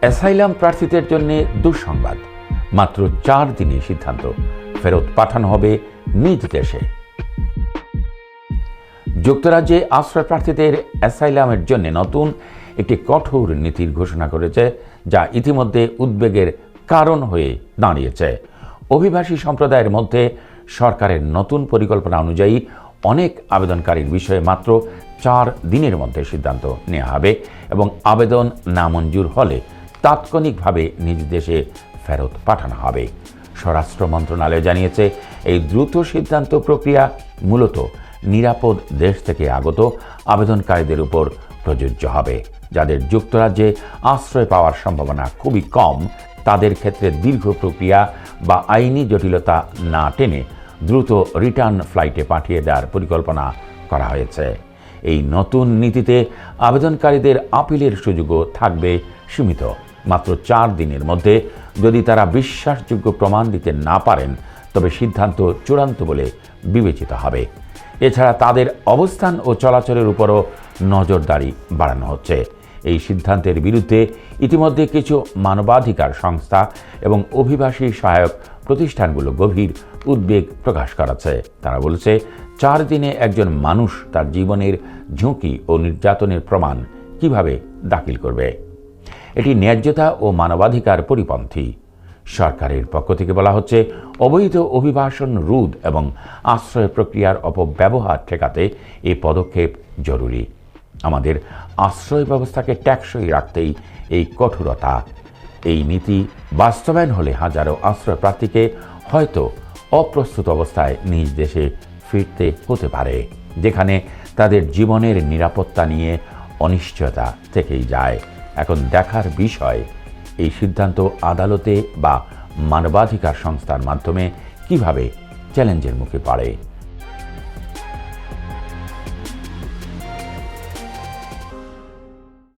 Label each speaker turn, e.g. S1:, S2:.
S1: Asylum প্রার্থীদের জন্য দুঃসংবাদ। মাত্র চার দিনে সিদ্ধান্ত। ফেরত পাঠানো হবে নিজ দেশে। যুক্তরাজ্যে আশ্রয় প্রার্থীদের অ্যাসাইলামের জন্য নতুন একটি কঠোর নীতির ঘোষণা করেছে, যা ইতিমধ্যে উদ্বেগের কারণ হয়ে দাঁড়িয়েছে। অভিবাসী সম্প্রদায়ের মধ্যে সরকারের নতুন পরিকল্পনা অনুযায়ী অনেক আবেদনকারীর বিষয়ে মাত্র চার দিনের মধ্যে সিদ্ধান্ত নেওয়া হবে এবং আবেদন নামঞ্জুর হলে তাৎক্ষণিকভাবে নিজ দেশে ফেরত পাঠানো হবে। স্বরাষ্ট্র মন্ত্রণালয় জানিয়েছে, এই দ্রুত সিদ্ধান্ত প্রক্রিয়া মূলত নিরাপদ দেশ থেকে আগত আবেদনকারীদের উপর প্রযোজ্য হবে, যাদের যুক্তরাজ্যে আশ্রয় পাওয়ার সম্ভাবনা খুবই কম। তাদের ক্ষেত্রে দীর্ঘ প্রক্রিয়া বা আইনি জটিলতা না টেনে দ্রুত রিটার্ন ফ্লাইটে পাঠিয়ে দেওয়ার পরিকল্পনা করা হয়েছে। এই নতুন নীতিতে আবেদনকারীদের আপিলের সুযোগও থাকবে সীমিত। মাত্র চার দিনের মধ্যে যদি তারা বিশ্বাসযোগ্য প্রমাণ দিতে না পারেন, তবে সিদ্ধান্ত চূড়ান্ত বলে বিবেচিত হবে। এছাড়া তাদের অবস্থান ও চলাচলের উপরও নজরদারি বাড়ানো হচ্ছে। এই সিদ্ধান্তের বিরুদ্ধে ইতিমধ্যে কিছু মানবাধিকার সংস্থা এবং অভিবাসী সহায়ক প্রতিষ্ঠানগুলো গভীর উদ্বেগ প্রকাশ করেছে। তারা বলছে, চার দিনে একজন মানুষ তার জীবনের ঝুঁকি ও নির্যাতনের প্রমাণ কীভাবে দাখিল করবে? এটি ন্যায্যতা ও মানবাধিকার পরিপন্থী। সরকারের পক্ষ থেকে বলা হচ্ছে, অবৈধ অভিবাসন রোধ এবং আশ্রয় প্রক্রিয়ার অপব্যবহার ঠেকাতে এই পদক্ষেপ জরুরি। আমাদের আশ্রয় ব্যবস্থাকে ট্যাক্সই রাখতেই এই কঠোরতা। এই নীতি বাস্তবায়ন হলে হাজারো আশ্রয় প্রার্থীকে হয়তো অপ্রস্তুত অবস্থায় নিজ দেশে ফিরতে হতে পারে, যেখানে তাদের জীবনের নিরাপত্তা নিয়ে অনিশ্চয়তা থেকেই যায়। এখন দেখার বিষয় এই সিদ্ধান্ত আদালতে বা মানবাধিকার সংস্থার মাধ্যমে কীভাবে চ্যালেঞ্জের মুখে পড়ে?